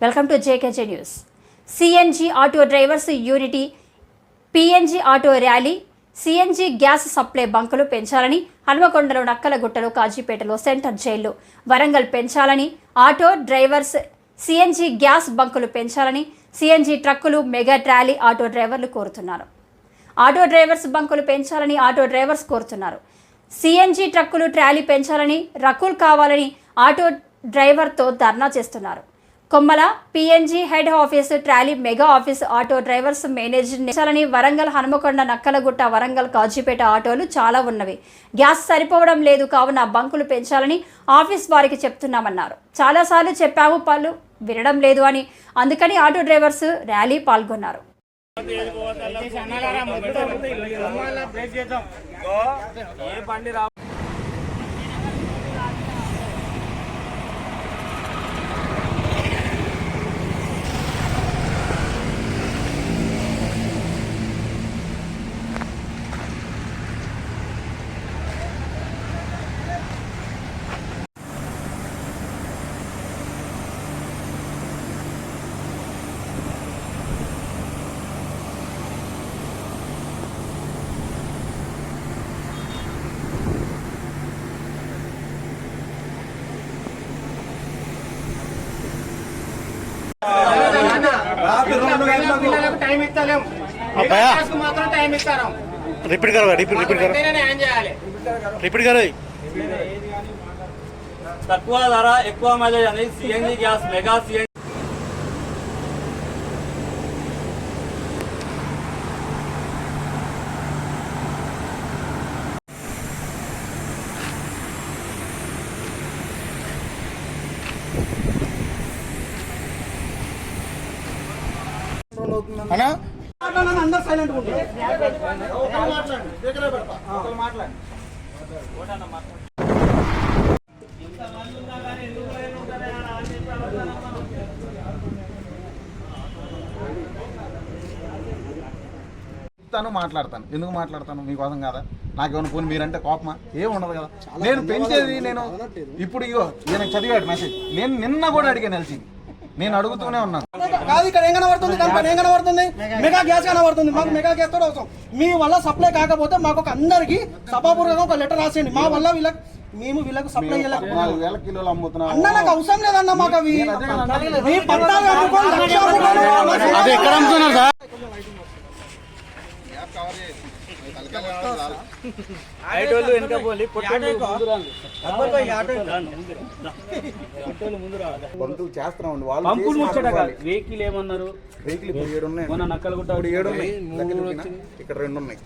Welcome to JKJ news. CNG auto drivers unity PNG auto rally CNG gas supply బంకులు పెంచాలని హనుమకొండలో నక్కలగుట్టలో కాజీపేటలో centre jail Warangal పెంచాలని auto drivers CNG gas బంకులు పెంచాలని సిఎన్జి ట్రక్కులు మెగా ట్రాలీ ఆటో డ్రైవర్లు కోరుతున్నారు. ఆటో డ్రైవర్స్ బంకులు పెంచాలని ఆటో డ్రైవర్స్ కోరుతున్నారు. సిఎన్జి ట్రక్కులు ట్రాలీ పెంచాలని రకుల్ కావాలని ఆటో డ్రైవర్తో ధర్నా చేస్తున్నారు. కొమ్మల PNG head office trolley mega office auto drivers manager పెంచాలని వరంగల్ హనుమకొండ నక్కలగుట్ట వరంగల్ కాజీపేట ఆటోలు చాలా ఉన్నవి. గ్యాస్ సరిపోవడం లేదు కావున బంకులు పెంచాలని ఆఫీస్ వారికి చెప్తున్నామన్నారు. చాలాసార్లు చెప్పాము పళ్ళు వినడం లేదు అని. అందుకని ఆటో డ్రైవర్స్ ర్యాలీ పాల్గొన్నారు. ఏ బండి టైం ఇస్తాం మాత్రం టైం ఇస్తారు రిపీట్ గారు. రిపీట్ రిపీట్ గారు రిపీట్ గారు. తక్కువ ధర ఎక్కువ మైలేజ్ అనేది సిఎన్జి గ్యాస్ మెగా సిఎన్ అన్నా? అందరు సైలెంట్ చెప్తాను మాట్లాడతాను. ఎందుకు మాట్లాడతాను? మీకోసం కదా? నాకేమైనా పోనీ మీరంటే కోపమా? ఏం ఉండదు కదా. నేను పెంచేది నేను ఇప్పుడు ఇగో నేను చదివాడు మెసేజ్ నేను నిన్న కూడా అడిగాను తెలిసి నేను అడుగుతూనే ఉన్నాను కాదు ఇక్కడ ఏం కనబడుతుంది? కంపెనీ ఏం కనబడుతుంది? మెగా గ్యాస్ కనబడుతుంది. మాకు మెగా గ్యాస్ కూడా అవసరం. మీ వల్ల సప్లై కాకపోతే మాకు ఒక అందరికి సభాపూర్వకంగా ఒక లెటర్ రాసేయండి. మా వల్ల వీళ్ళకి మేము వీళ్ళకి సప్లై అన్న నాకు అవసరం లేదన్న మాకు అవి. పట్టాలు అమ్ముకోండి, ఐటోళ్ళు వెనుక పోలి పొట్టోళ్ళు బంధువులు చేస్తున్నామండి వాళ్ళు పంపులు ముచ్చట కాదు. వెహికల్ ఏమన్నారు? వెహికల్ ఇప్పుడు ఏడు ఉన్నాయి. మొన్న నక్కలు గుట్ట ఇప్పుడు ఏడు ఉన్నాయి? ఇక్కడ రెండు ఉన్నాయి.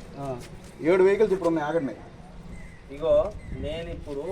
ఏడు వెహికల్స్ ఇప్పుడు ఉన్నాయి ఆగండి. ఇగో నేను ఇప్పుడు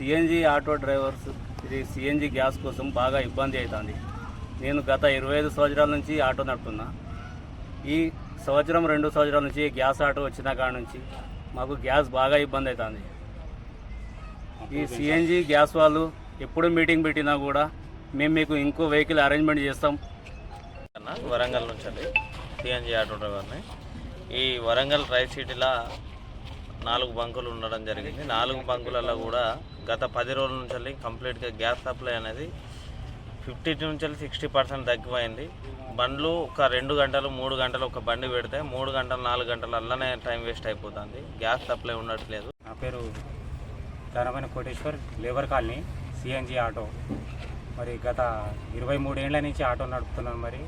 సిఎన్జి ఆటో డ్రైవర్స్ ఇది సిఎన్జి గ్యాస్ కోసం బాగా ఇబ్బంది అవుతుంది నేను గత ఇరవై ఐదు సంవత్సరాల నుంచి ఆటో నడుపుతున్నా. ఈ సంవత్సరం రెండు సంవత్సరాల నుంచి గ్యాస్ ఆటో వచ్చిన కాడ నుంచి మాకు గ్యాస్ బాగా ఇబ్బంది అవుతుంది ఈ సిఎన్జి గ్యాస్ వాళ్ళు ఎప్పుడు మీటింగ్ పెట్టినా కూడా మేము మీకు ఇంకో వెహికల్ అరేంజ్మెంట్ చేస్తాం. వరంగల్ నుంచి అండి సిఎన్జి ఆటో డ్రైవర్ని. ఈ వరంగల్ ట్రై సిటీలో నాలుగు బంకులు ఉండడం జరిగింది. నాలుగు బంకులలో కూడా గత పది రోజుల నుంచి కంప్లీట్గా గ్యాస్ సప్లై అనేది ఫిఫ్టీ నుంచి సిక్స్టీ పర్సెంట్ తగ్గిపోయింది. బండ్లు ఒక రెండు గంటలు మూడు గంటలు ఒక బండి పెడితే మూడు గంటలు నాలుగు గంటలు అల్లనే టైం వేస్ట్ అయిపోతుంది. గ్యాస్ సప్లై ఉండట్లేదు. నా పేరు ధనమైన Koteshwar labour colony CNG auto. మరి గత ఇరవై మూడేళ్ళ నుంచి ఆటో నడుపుతున్నాను మరి.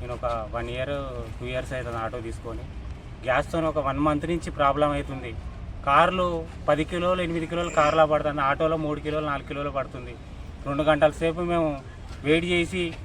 నేను ఒక వన్ ఇయర్ టూ ఇయర్స్ అవుతుంది ఆటో తీసుకొని. గ్యాస్తో ఒక వన్ మంత్ నుంచి ప్రాబ్లం అవుతుంది. కార్లు పది కిలోలు ఎనిమిది కిలోలు కార్లో పడుతుంది. ఆటోలో మూడు కిలోలు నాలుగు కిలోలు పడుతుంది. రెండు గంటల సేపు మేము వెయిట్ చేసి